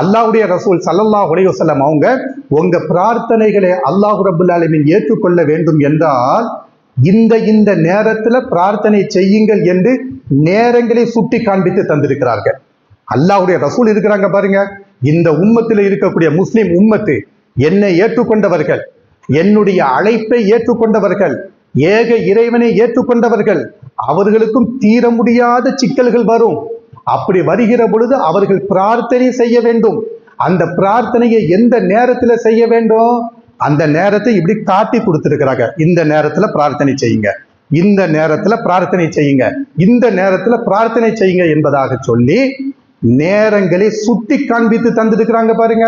அல்லாவுடைய ரசூல் சல்லல்லா அலைஹி அவங்க உங்க பிரார்த்தனைகளை அல்லாஹு ரபுல் ஏற்றுக்கொள்ள வேண்டும் என்றால் இந்த இந்த நேரத்துல பிரார்த்தனை செய்யுங்கள் என்று நேரங்களை சுட்டி காண்பித்து தந்திருக்கிறார்கள். அல்லாஹ்வுடைய ரசூல் இருக்கிறாங்க பாருங்க. இந்த உம்மத்தில் இருக்கக்கூடிய முஸ்லிம் உம்மத்து என்னை ஏற்றுக்கொண்டவர்கள் என்னுடைய அழைப்பை ஏற்றுக்கொண்டவர்கள் ஏக இறைவனை ஏற்றுக்கொண்டவர்கள் அவர்களுக்கும் தீர முடியாத சிக்கல்கள் வரும். அப்படி வருகிற பொழுது அவர்கள் பிரார்த்தனை செய்ய வேண்டும். அந்த பிரார்த்தனையை எந்த நேரத்தில் செய்ய வேண்டும்? அந்த நேரத்தை இப்படி காட்டி கொடுத்துருக்கிறாங்க. இந்த நேரத்தில் பிரார்த்தனை செய்யுங்க. இந்த நேரத்தில் பிரார்த்தனை செய்யுங்க. இந்த நேரத்தில் பிரார்த்தனை செய்யுங்க என்பதாக சொல்லி நேரங்களை சுட்டி காண்பித்து தந்துருக்கிறாங்க பாருங்க.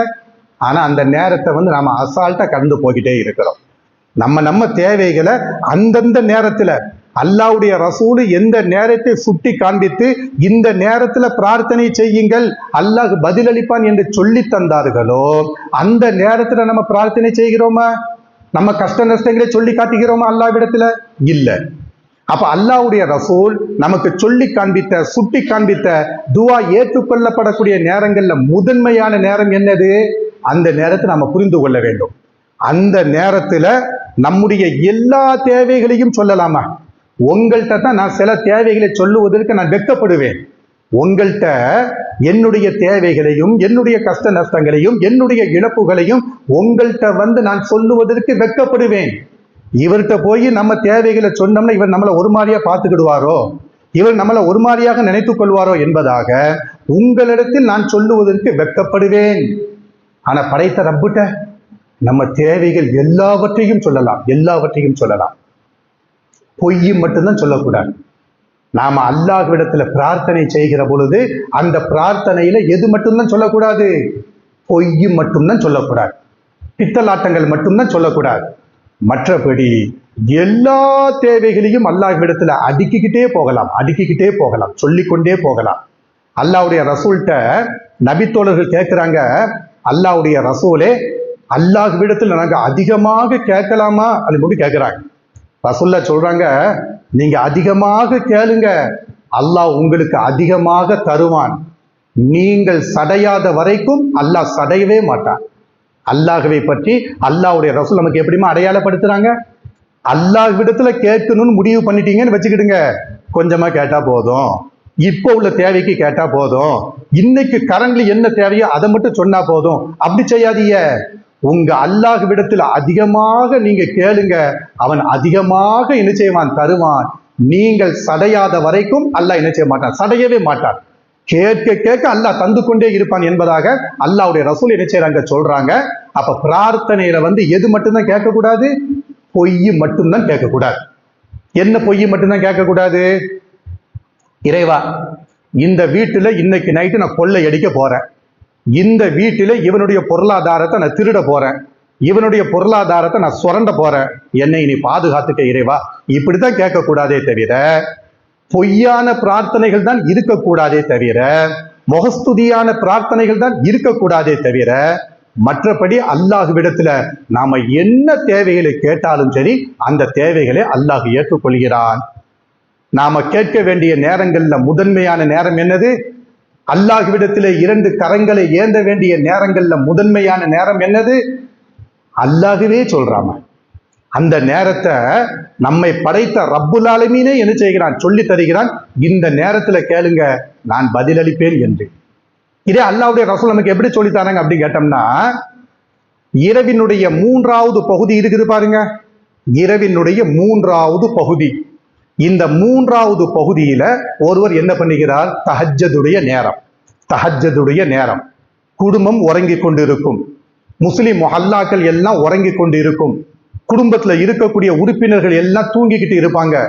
ஆனால் அந்த நேரத்தை வந்து நாம் அசால்ட்டாக கடந்து போய்கிட்டே இருக்கிறோம். நம்ம நம்ம தேவைகளை அந்தந்த நேரத்தில் அல்லாவுடைய ரசூலு எந்த நேரத்தை சுட்டி காண்பித்து இந்த நேரத்தில் பிரார்த்தனை செய்யுங்கள் அல்லாஹ் பதிலளிப்பான் என்று சொல்லி தந்தார்களோ அந்த நேரத்தில் நம்ம பிரார்த்தனை செய்கிறோமா? நம்ம கஷ்ட நஷ்டங்களை சொல்லி காட்டுகிறோமா அல்லாவிடத்துல? இல்லை. அப்ப அல்லாஹ்வுடைய ரசூல் நமக்கு சொல்லி காண்பித்த சுட்டி காண்பித்த துவா ஏற்றுக்கொள்ளப்படக்கூடிய நேரங்கள்ல முதன்மையான நேரம் என்னது? அந்த நேரத்தை நம்ம புரிந்து கொள்ள வேண்டும். அந்த நேரத்துல நம்முடைய எல்லா தேவைகளையும் சொல்லலாமா? உங்கள்கிட்ட தான் நான் சில தேவைகளை சொல்லுவதற்கு நான் வெட்கப்படுவேன். உங்கள்கிட்ட என்னுடைய தேவைகளையும் என்னுடைய கஷ்ட நஷ்டங்களையும் என்னுடைய இழப்புகளையும் உங்கள்கிட்ட வந்து நான் சொல்லுவதற்கு வெட்கப்படுவேன். இவர்கிட்ட போய் நம்ம தேவைகளை சொன்னோம்னா இவர் நம்மளை ஒரு மாதிரியா பார்த்துக்கிடுவாரோ? இவர் நம்மளை ஒரு மாதிரியாக நினைத்துக் கொள்வாரோ என்பதாக உங்களிடத்தில் நான் சொல்லுவதற்கு வெட்கப்படுவேன். ஆனா படைத்த ரப்புட்ட நம்ம தேவைகள் எல்லாவற்றையும் சொல்லலாம் எல்லாவற்றையும் சொல்லலாம். பொய் மட்டும்தான் சொல்லக்கூடாது. நாம் அல்லாஹ்விடத்தில் பிரார்த்தனை செய்கிற பொழுது அந்த பிரார்த்தனையில் எது மட்டும்தான் சொல்லக்கூடாது? பொய் மட்டும்தான் சொல்லக்கூடாது. பித்தலாட்டங்கள் மட்டும்தான் சொல்லக்கூடாது. மற்றபடி எல்லா தேவைகளையும் அல்லாஹ்விடத்தில் அடுக்கிக்கிட்டே போகலாம் அடுக்கிக்கிட்டே போகலாம் சொல்லிக்கொண்டே போகலாம். அல்லாவுடைய ரசூல்கிட்ட நபித்தோழர்கள் கேட்குறாங்க அல்லாவுடைய ரசூலே அல்லாஹ்விடத்தில் நாங்கள் அதிகமாக கேட்கலாமா? அப்படின்னு கேட்குறாங்க ரசூல்லா சொல்றாங்க நீங்க அதிகமாக கேளுங்க அல்லாஹ் உங்களுக்கு அதிகமாக தருவான். நீங்கள் சடையாத வரைக்கும் அல்லாஹ் சடையவே மாட்டான். அல்லாஹுவை பற்றி அல்லாஹுடைய ரசூல் நமக்கு எப்படிமா அடையாளப்படுத்துறாங்க? அல்லாஹ் விடத்துல கேட்கணும்னு முடிவு பண்ணிட்டீங்கன்னு வச்சுக்கிடுங்க. கொஞ்சமா கேட்டா போதும். இப்போ உள்ள தேவைக்கு கேட்டா போதும். இன்னைக்கு கரண்ட்ல என்ன தேவையோ அதை மட்டும் சொன்னா போதும். அப்படி செய்யாதீங்க. உங்க அல்லாஹ் விடத்தில் அதிகமாக நீங்க கேளுங்க. அவன் அதிகமாக என்ன செய்வான்? தருவான். நீங்கள் சடையாத வரைக்கும் அல்லாஹ் என்ன செய்ய மாட்டான்? சடையவே மாட்டான். கேட்க கேட்க அல்லாஹ் தந்து கொண்டே இருப்பான் என்பதாக அல்லாவுடைய ரசூல் என்ன செய்யறாங்க சொல்றாங்க. அப்ப பிரார்த்தனையில வந்து எது மட்டும்தான் கேட்கக்கூடாது? பொய் மட்டும்தான் கேட்கக்கூடாது. என்ன பொய் மட்டும்தான் கேட்கக்கூடாது? இறைவா இந்த வீட்டுல இன்னைக்கு நைட்டு நான் கொள்ளை அடிக்க போறேன். இந்த வீட்டில இவனுடைய பொருளாதாரத்தை நான் திருட போறேன். இவனுடைய பொருளாதாரத்தை நான் சுரண்ட போறேன். என்னை நீ பாதுகாத்துக்க இறைவா. இப்படிதான் கேட்கக்கூடாதே தவிர பொய்யான பிரார்த்தனைகள் தான் இருக்கக்கூடாதே தவிர முகஸ்துதியான பிரார்த்தனைகள் தான் இருக்கக்கூடாதே தவிர மற்றபடி அல்லாஹுவிடத்துல நாம என்ன தேவைகளை கேட்டாலும் சரி அந்த தேவைகளை அல்லாஹ் ஏற்றுக்கொள்கிறான். நாம கேட்க வேண்டிய நேரங்கள்ல முதன்மையான நேரம் என்னது? அல்லாஹ்விடத்திலே இரண்டு கரங்களை ஏந்த வேண்டிய நேரங்கள்ல முதன்மையான நேரம் என்னது? அல்லாஹுவே சொல்றாம அந்த நேரத்தை நம்மை படைத்த ரப்புல் ஆலமீனே என்ன செய்கிறான்? சொல்லி தருகிறான். இந்த நேரத்துல கேளுங்க நான் பதிலளிப்பேன் என்று. இதே அல்லாவுடைய ரசூல் நமக்கு எப்படி சொல்லித்தானாங்க தராங்க அப்படின்னு கேட்டோம்னா இரவினுடைய மூன்றாவது பகுதி இருக்குது பாருங்க. இரவினுடைய மூன்றாவது பகுதி. இந்த மூன்றாவது பகுதியில ஒருவர் என்ன பண்ணுகிறார்? தஹஜ்ஜதுடைய நேரம். தஹஜ்ஜதுடைய நேரம். குடும்பம் உறங்கிக் கொண்டிருக்கும். முஸ்லிம் மொஹல்லாக்கள் எல்லாம் உறங்கிக் கொண்டிருக்கும். குடும்பத்துல இருக்கக்கூடிய உறுப்பினர்கள் எல்லாம் தூங்கிக்கிட்டு இருப்பாங்க.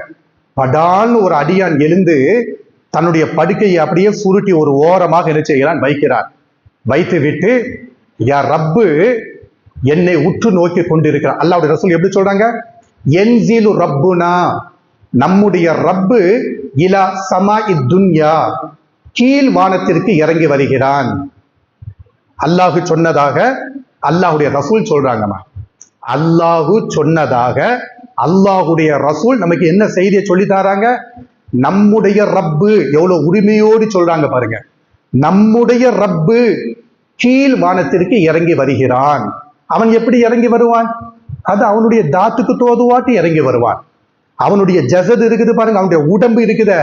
படால்னு ஒரு அடியான் எழுந்து தன்னுடைய படுக்கையை அப்படியே சுருட்டி ஒரு ஓரமாக என்ன செய்கிறான்? வைக்கிறான். வைத்து விட்டு யா ரப்பு என்னை உற்று நோக்கி கொண்டிருக்கிறான். அல்லாவுடைய ரசூல் எப்படி சொல்றாங்க? என்சிலு ரப்புனா நம்முடைய ரப்பு இலா சமா துன்யா கீழ் வானத்திற்கு இறங்கி வருகிறான். அல்லாஹு சொன்னதாக அல்லாஹுடைய ரசூல் சொல்றாங்கம்மா. அல்லாஹு சொன்னதாக அல்லாஹுடைய ரசூல் நமக்கு என்ன செய்தியை சொல்லி தராங்க? நம்முடைய ரப்பு எவ்வளவு உரிமையோடு சொல்றாங்க பாருங்க. நம்முடைய ரப்பு கீழ் வானத்திற்கு இறங்கி வருகிறான். அவன் எப்படி இறங்கி வருவான்? அது அவனுடைய தாத்துக்கு தோதுவாட்டி இறங்கி வருவான். அவனுடைய ஜசது இருக்குது பாருங்க அவனுடைய உடம்பு இருக்குத.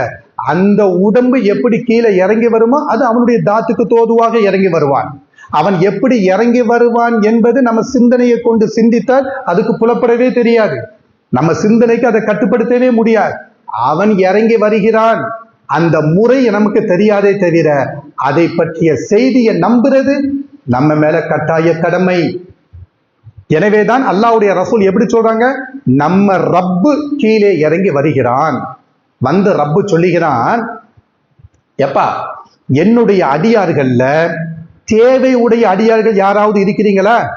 அந்த உடம்பு எப்படி கீழே இறங்கி வருமோ அது அவனுடைய தாத்துக்கு தோதுவாக இறங்கி வருவான். அவன் எப்படி இறங்கி வருவான் என்பது நம்ம சிந்தனையை கொண்டு சிந்தித்தால் அதுக்கு புலப்படவே தெரியாது. நம்ம சிந்தனைக்கு அதை கட்டுப்படுத்தவே முடியாது. அவன் இறங்கி வருகிறான். அந்த முறை நமக்கு தெரியாதே தவிர அதை பற்றிய செய்தியை நம்புறது நம்ம மேல கட்டாய கடமை. எனவேதான் அல்லாவுடைய ரசூல் எப்படி சொல்றாங்க? நம்ம ரப்பு கீழே இறங்கி வருகிறான். வந்து ரப்பு சொல்லுகிறான் எப்பா என்னுடைய அடியார்கள்ல தேவை உடைய அடியார்கள் யாராவது இருக்கிறீங்களா?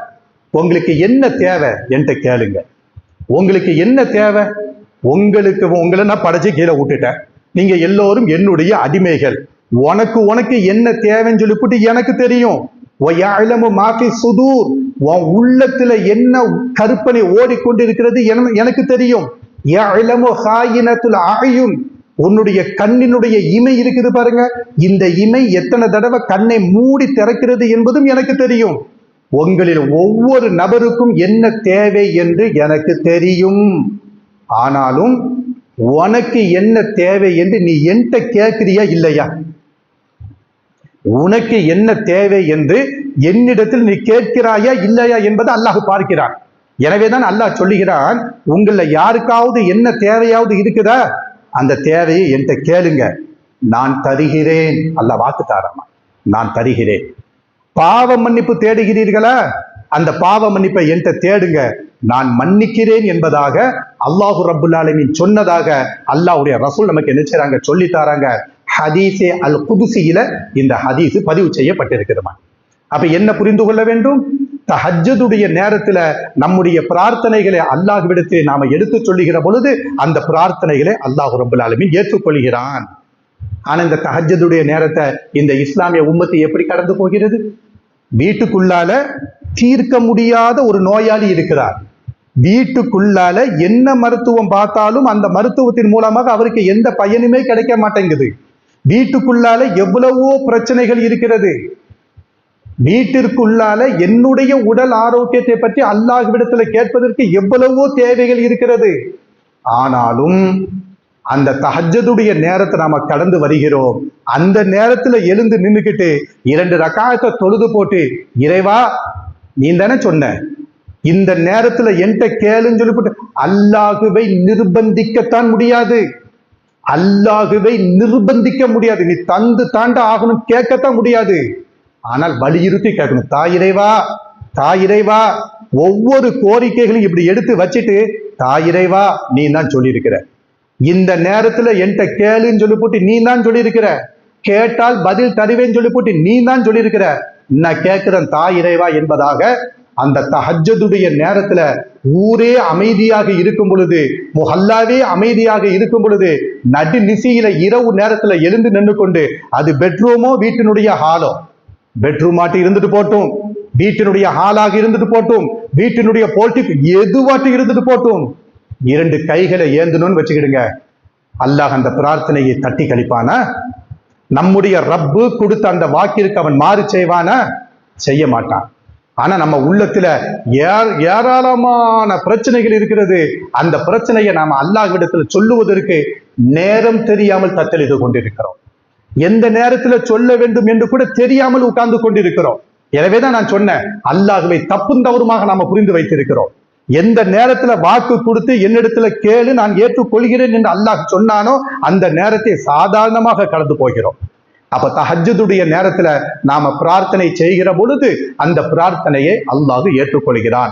உங்களுக்கு என்ன தேவை? என்கிட்ட கேளுங்க. உங்களுக்கு என்ன தேவை? உங்களுக்கு உங்களை நான் படைச்சு கீழே விட்டுட்டேன். நீங்க எல்லோரும் என்னுடைய அடிமைகள். உனக்கு உனக்கு என்ன தேவைன்னு சொல்லி எனக்கு தெரியும். மாஃபி சுதூர். உன் உள்ளத்துல என்ன கற்பனை ஓடிக்கொண்டிருக்கிறது என- எனக்கு தெரியும். யஅலமு உன்னுடைய கண்ணினுடைய இமை இருக்குது பாருங்க. இந்த இமை எத்தனை தடவை கண்ணை மூடி திறக்கிறது என்பதும் எனக்கு தெரியும். உங்களில் ஒவ்வொரு நபருக்கும் என்ன தேவை என்று எனக்கு தெரியும். ஆனாலும் உனக்கு என்ன தேவை என்று நீ என்கிட்ட கேட்கிறியா இல்லையா? உனக்கு என்ன தேவை என்று என்னிடத்தில் நீ கேட்கிறாயா இல்லையா என்பதை அல்லாஹ் பார்க்கிறான். எனவேதான் அல்லாஹ் சொல்லுகிறான் உங்களில் யாருக்காவது என்ன தேவையாவது இருக்குதா? அந்த தேவையை என்கிட்ட கேளுங்க. நான் தருகிறேன். அல்லாஹ் வாக்கு தாராமா. நான் தருகிறேன். பாவ மன்னிப்பு தேடுகிறீர்களா? அந்த பாவ மன்னிப்பை என்கிட்ட தேடுங்க. நான் மன்னிக்கிறேன் என்பதாக அல்லாஹு ரபுல்லாலமின் சொன்னதாக அல்லாஹுடைய ரசூல் நமக்கு என்ன செய்றாங்க? சொல்லி தராங்க. ஹதீஸே அல் குதுசியில இந்த ஹதீஸ் பதிவு செய்யப்பட்டிருக்கிறமா அப்ப என்ன புரிந்து கொள்ள வேண்டும்? தஹஜதுடைய நேரத்துல நம்முடைய பிரார்த்தனைகளை அல்லாஹ்விடத்தில் நாம எடுத்து சொல்லுகிற பொழுது அந்த பிரார்த்தனைகளை அல்லாஹ் ரப்புல் ஏற்றுக்கொள்கிறான். ஆனா இந்த தஹஜதுடைய நேரத்தை இந்த இஸ்லாமிய உம்மத்து எப்படி கடந்து போகிறது? வீட்டுக்குள்ளால தீர்க்க முடியாத ஒரு நோயாளி இருக்கிறார். வீட்டுக்குள்ளால என்ன மருத்துவம் பார்த்தாலும் அந்த மருத்துவத்தின் மூலமாக அவருக்கு எந்த பயனுமே கிடைக்க மாட்டேங்குது. வீட்டுக்குள்ளால எவ்வளவோ பிரச்சனைகள் இருக்கிறது. வீட்டிற்குள்ளால என்னுடைய உடல் ஆரோக்கியத்தை பற்றி அல்லாஹ்விடத்துல கேட்பதற்கு எவ்வளவோ தேவைகள் இருக்கிறது. ஆனாலும் அந்த தஹஜதுடைய நேரத்தை நாம கடந்து வருகிறோம். அந்த நேரத்துல எழுந்து நின்றுக்கிட்டு இரண்டு ரக்காயத்தை தொழுது போட்டு இறைவா நீ தானே சொன்ன. இந்த நேரத்துல என்கிட்ட கேளுன்னு சொல்லி போட்டு அல்லாஹுவை நிர்பந்திக்கத்தான் முடியாது. அல்லாஹுவை நிர்பந்திக்க முடியாது. நீ தந்து தாண்ட ஆகணும் கேட்கத்தான் முடியாது. ஆனால் வலியுறுத்தி கேட்கணும். தாயிரைவா தாயிரைவா ஒவ்வொரு கோரிக்கைகளையும் இப்படி எடுத்து வச்சுட்டு தாயிரைவா நீ தான் சொல்லியிருக்கிற. இந்த நேரத்துல என்கிட்ட கேளுன்னு சொல்லி போட்டு நீ தான் சொல்லியிருக்கிற. கேட்டால் பதில் தருவேன்னு சொல்லி போட்டு நீ தான் சொல்லியிருக்கிற. நான் கேட்கிறேன் இறைவா என்பதாக அந்த தஹஜதுடைய நேரத்துல ஊரே அமைதியாக இருக்கும் பொழுது முஹல்லாவே அமைதியாக இருக்கும் பொழுது நடு நிசையில இரவு நேரத்துல எழுந்து நின்று கொண்டு அது பெட்ரூமோ வீட்டினுடைய ஹாலோ பெட்ரூம் இருந்துட்டு போட்டும். வீட்டினுடைய ஹாலாக இருந்துட்டு போட்டும். வீட்டினுடைய போல்டிக் எதுவாட்டி இருந்துட்டு போட்டும். இரண்டு கைகளை ஏந்தணும்னு வச்சுக்கிடுங்க. அல்லாஹ் அந்த பிரார்த்தனையை தட்டி கழிப்பானா? நம்முடைய ரப்பு கொடுத்த அந்த வாக்கிற்கு அவன் மாறு செய்வானா? செய்ய மாட்டான். ஆனா நம்ம உள்ளத்துல ஏர் ஏராளமான பிரச்சனைகள் இருக்கிறது. அந்த பிரச்சனையை நாம அல்லாஹ்விடத்துல சொல்லுவதற்கு நேரம் தெரியாமல் தத்தளித்து கொண்டிருக்கிறோம். எந்த நேரத்துல சொல்ல வேண்டும் என்று கூட தெரியாமல் உட்கார்ந்து கொண்டிருக்கிறோம். எனவேதான் நான் சொன்னேன் அல்லாஹுவை தப்பும் தவறுமாக நாம புரிந்து வைத்திருக்கிறோம். எந்த நேரத்துல வாக்கு கொடுத்து என்னிடத்துல கேளு நான் ஏற்றுக்கொள்கிறேன் என்று அல்லாஹ் சொன்னானோ அந்த நேரத்தை சாதாரணமாக கடந்து போகிறோம். அப்ப தஹஜுடைய நேரத்துல நாம பிரார்த்தனை செய்கிற பொழுது அந்த பிரார்த்தனையை அல்லாஹ் ஏற்றுக்கொள்கிறான்.